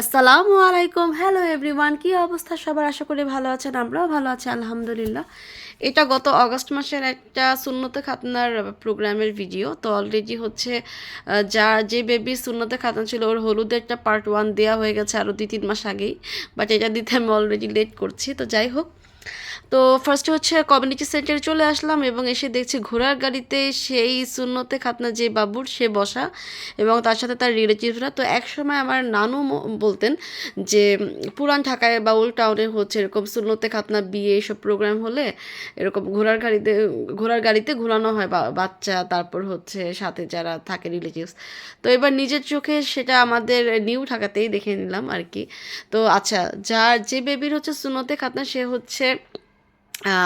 আসসালামু আলাইকুম। Hello everyone কি অবস্থা? সবার আশা করি ভালো আছেন, আমরাও ভালো আছি, আলহামদুলিল্লাহ। এটা গত অগস্ট মাসের একটা সুন্নতে খাতনার প্রোগ্রামের ভিডিও তো অলরেডি হচ্ছে যা, যে বেবি সুন্নতে খাতনা ছিল, ওর হলুদের একটা পার্ট ওয়ান দেওয়া হয়ে গেছে আরও দুই তিন মাস আগেই বাট এটা দিতে আমি অলরেডি লেট করছি, তো যাই হোক তো ফার্স্টে হচ্ছে কমিউনিটি সেন্টারে চলে আসলাম এবং এসে দেখছি ঘোড়ার গাড়িতে সেই শূন্যতে খাতনা যে বাবুর, সে বসা এবং তার সাথে তার রিলেটিভরা। তো একসময় আমার নানু বলতেন যে, পুরান ঢাকায় বা ওল্ড টাউনে হচ্ছে এরকম শূন্যতে খাতনা, বিয়ে এইসব প্রোগ্রাম হলে এরকম ঘোড়ার গাড়িতে ঘোড়ার গাড়িতে ঘোরানো হয় বাচ্চা, তারপর হচ্ছে সাথে যারা থাকে রিলেটিভস তো এবার নিজের চোখে সেটা আমাদের নিউ ঢাকাতেই দেখে নিলাম আর কি তো আচ্ছা যার যে বেবির হচ্ছে সুনতে খাতনা, সে হচ্ছে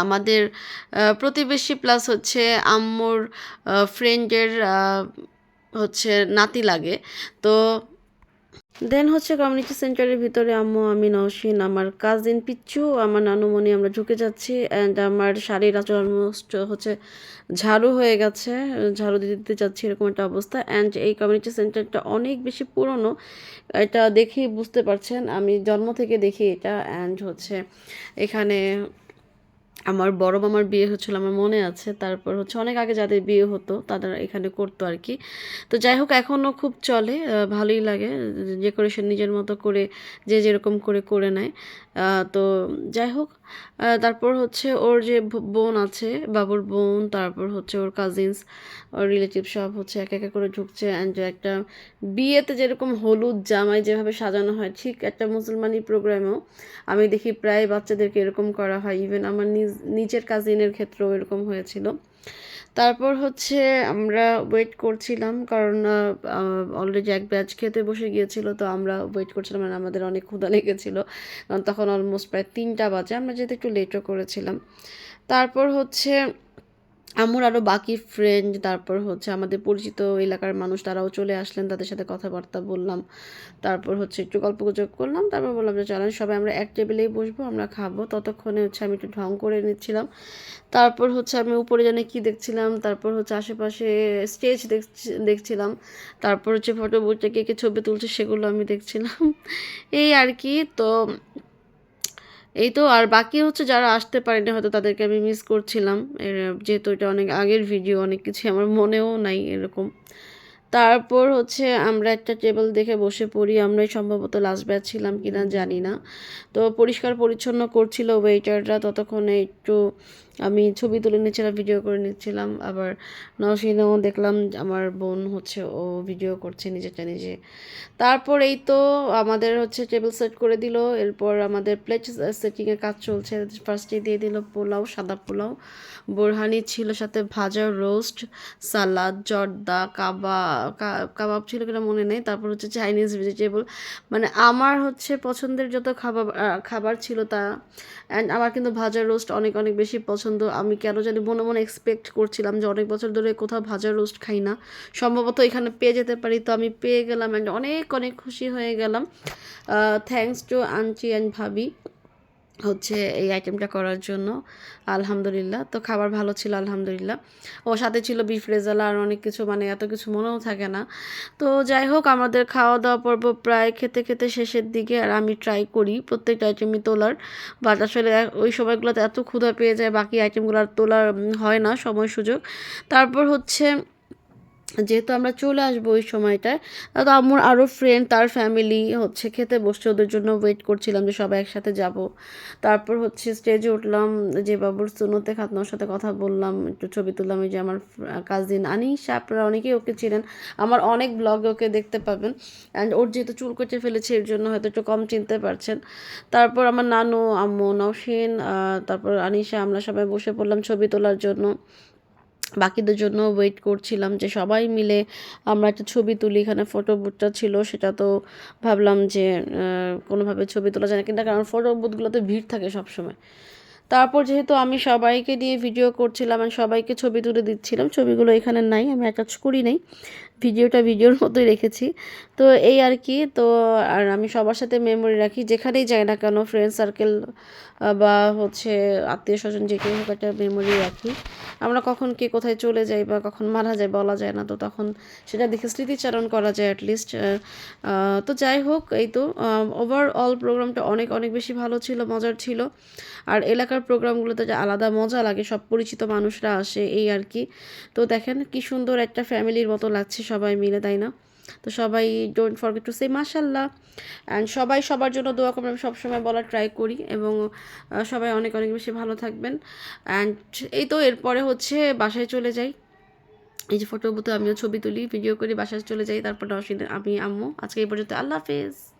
আমাদের প্রতিবেশী প্লাস হচ্ছে আম্মুর ফ্রেন্ডের হচ্ছে নাতি লাগে। তো দেন হচ্ছে কমিউনিটি সেন্টারের ভিতরে আম্মু, আমি, নওশিন, আমার কাজিন পিচ্ছু আমার নানুমণি আমরা ঢুকে যাচ্ছি অ্যান্ড আমার শাড়ির আচর অলমোস্ট হচ্ছে ঝাড়ু হয়ে গেছে, ঝাড়ু দিতে দিতে যাচ্ছি এরকম একটা অবস্থা অ্যান্ড এই কমিউনিটি সেন্টারটা অনেক বেশি পুরনো, এটা দেখেই বুঝতে পারছেন, আমি জন্ম থেকে দেখি এটা অ্যান্ড হচ্ছে এখানে আমার বড় মামার বিয়ে হচ্ছিল, আমার মনে আছে। তারপর হচ্ছে অনেক আগে যাদের বিয়ে হতো, তাদের এখানে করতো আর কি। তো যাই হোক এখনও খুব চলে ভালোই লাগে। ডেকোরেশন নিজের মতো করে, যে যেরকম করে করে নেয়। তো যাই হোক তারপর হচ্ছে ওর যে বোন আছে, বাবুর বোন, তারপর হচ্ছে ওর কাজিনস ওর রিলেটিভ সব হচ্ছে এক এক করে ঢুকছে। অ্যান্ড একটা বিয়েতে যেরকম হলুদ জামাই যেভাবে সাজানো হয়, ঠিক একটা মুসলমানি প্রোগ্রামেও আমি দেখি প্রায় বাচ্চাদেরকে এরকম করা হয়। ইভেন আমার নিজ নিজের কাজিনের ক্ষেত্রেও এরকম হয়েছিল। তারপর হচ্ছে আমরা ওয়েট করছিলাম কারণ অলরেডি এক ব্যাচ খেতে বসে গিয়েছিল, তো আমরা ওয়েট করছিলাম মানে আমাদের অনেক ক্ষুধা লেগেছিল। কারণ তখন অলমোস্ট প্রায় তিনটা বাজে, আমরা যেতে একটু লেটও করেছিলাম। তারপর হচ্ছে আমার আরও বাকি ফ্রেন্ড তারপর হচ্ছে আমাদের পরিচিত এলাকার মানুষ, তারাও চলে আসলেন, তাদের সাথে কথাবার্তা বললাম। তারপর হচ্ছে একটু গল্প গুজব করলাম, তারপর বললাম যে, চলেন সবাই আমরা এক টেবিলেই বসবো, আমরা খাব। ততক্ষণে হচ্ছে আমি একটু ঢং করে নিচ্ছিলাম। তারপর হচ্ছে আমি উপরে জানে কি দেখছিলাম, তারপর হচ্ছে আশেপাশে স্টেজ দেখছিলাম। তারপর হচ্ছে ফটো বুটে কে কে ছবি তুলছে সেগুলো আমি দেখছিলাম। এই আর কি, তো এই তো, আর বাকি হচ্ছে যারা আসতে পারেনি, হয়তো তাদেরকে আমি মিস করছিলাম। যেহেতু এটা অনেক আগের ভিডিও অনেক কিছু আমার মনেও নাই এরকম। তারপর হচ্ছে আমরা একটা টেবিল দেখে বসে পড়ি। আমরাই সম্ভবত লাস্ট ব্যাচ ছিলাম কিনা জানি না। তো পরিষ্কার পরিচ্ছন্ন করছিল ওয়েটাররা ততক্ষণে একটু আমি ছবি তুলে নিচ্ছিলাম ভিডিও করে নিচ্ছিলাম। আবার নসিনেও দেখলাম, আমার বোন হচ্ছে ও ভিডিও করছে নিজেটা নিজে। তারপর এই তো আমাদের হচ্ছে টেবিল সেট করে দিল। এরপর আমাদের প্লেট সেটিংয়ের কাজ চলছে। ফার্স্টে দিয়ে দিল পোলাও, সাদা পোলাও। বোরহানি ছিল সাথে ভাজা রোস্ট সালাদ জর্দা, কাবা কাবাব ছিল কিনা মনে নেই। তারপর হচ্ছে চাইনিজ ভেজিটেবল মানে আমার হচ্ছে পছন্দের যত খাবার খাবার ছিল তা। অ্যান্ড আমার কিন্তু ভাজা রোস্ট অনেক অনেক বেশি পছন্দ। আমি কেন জানি মনে মনে এক্সপেক্ট করছিলাম যে অনেক বছর ধরে কোথাও ভাজা রোস্ট খাই না। সম্ভবত এখানে পেয়ে যেতে পারি। তো আমি পেয়ে গেলাম অ্যান্ড অনেক অনেক খুশি হয়ে গেলাম। থ্যাংকস টু আন্টি অ্যান্ড ভাবি। হচ্ছে এই আইটেমটা করার জন্য। আলহামদুলিল্লাহ। তো খাবার ভালো ছিল, আলহামদুলিল্লাহ। ও সাথে ছিল বিফ রেজালা আর অনেক কিছু মানে এত কিছু মনেও থাকে না। তো যাই হোক, আমাদের খাওয়া দাওয়া পর্ব প্রায় খেতে খেতে শেষের দিকে আর আমি ট্রাই করি প্রত্যেকটা আইটেমই তোলার। বাট আসলে ওই সময়গুলোতে এত ক্ষুধা পেয়ে যায়, বাকি আইটেমগুলো আর তোলার হয় না, সময় সুযোগ। তারপর হচ্ছে যেহেতু আমরা চলে আসব ওই সময়টায়, তো আমার আরও ফ্রেন্ড তার ফ্যামিলি হচ্ছে খেতে বসছে, ওদের জন্য ওয়েট করছিলাম যে সবাই একসাথে যাব। তারপর হচ্ছে স্টেজে উঠলাম, যে বাবুর সুনোতে খাতনার সাথে কথা বললাম, একটু ছবি তুললাম যে আমার কাজিন আনিশা আপনারা অনেকেই ওকে ছিলেন আমার অনেক ব্লগে ওকে দেখতে পাবেন। অ্যান্ড ওর যেহেতু চুল কেটে ফেলেছে, এর জন্য হয়তো একটু কম চিনতে পারছেন। তারপর আমার নানু, আম্মু, নওশিন তারপর আনিশা, আমরা সবাই বসে পড়লাম ছবি তোলার জন্য। বাকিদের জন্য ওয়েট করছিলাম যে সবাই মিলে আমরা একটা ছবি তুলি, এখানে ফটো বুথটা ছিল, সেটা তো ভাবলাম যে কোনোভাবে ছবি তোলা যায় না কিন্তু কারণ ফটো বুথগুলোতে ভিড় থাকে সবসময়। তারপর যেহেতু আমি সবাইকে দিয়ে ভিডিও করছিলাম আর সবাইকে ছবি তুলে দিচ্ছিলাম, ছবিগুলো এখানে নাই, আমি অ্যাটাচ করি নাই। ভিডিওটা ভিডিওর মতোই রেখেছি। তো এই আর কি, তো আর আমি সবার সাথে মেমোরি রাখি, যেখানেই যাই না কেন ফ্রেন্ড সার্কেল বা হচ্ছে আত্মীয় স্বজন যে কেউ হোক একটা মেমোরি রাখি। আমরা কখন কে কোথায় চলে যাই বা কখন মারা যায় বলা যায় না, তো তখন সেটা দেখে স্মৃতিচারণ করা যায় অ্যাটলিস্ট তো যাই হোক, এই তো ওভারঅল প্রোগ্রামটা অনেক অনেক বেশি ভালো ছিল, মজার ছিল। আর এলাকার প্রোগ্রামগুলোতে যে আলাদা মজা লাগে, সব পরিচিত মানুষরা আসে, এই আর কি। তো দেখেন কি সুন্দর একটা ফ্যামিলির মতো লাগছে সবাই মিলে, তাই না? তো সবাই ডোন্ট ফরগেট টু সে মাশাল্লাহ অ্যান্ড সবাই সবার জন্য দোয়া করবেন। সবসময় বলার ট্রাই করি এবং সবাই অনেক অনেক বেশি ভালো থাকবেন। অ্যান্ড এই তো এরপরে হচ্ছে বাসায় চলে যাই। এই যে ফটোর মতো আমিও ছবি তুলি ভিডিও করি, বাসায় চলে যাই। তারপর নসিন আমি, আম্মু। আজকে এই পর্যন্ত। আল্লাহ হাফেজ।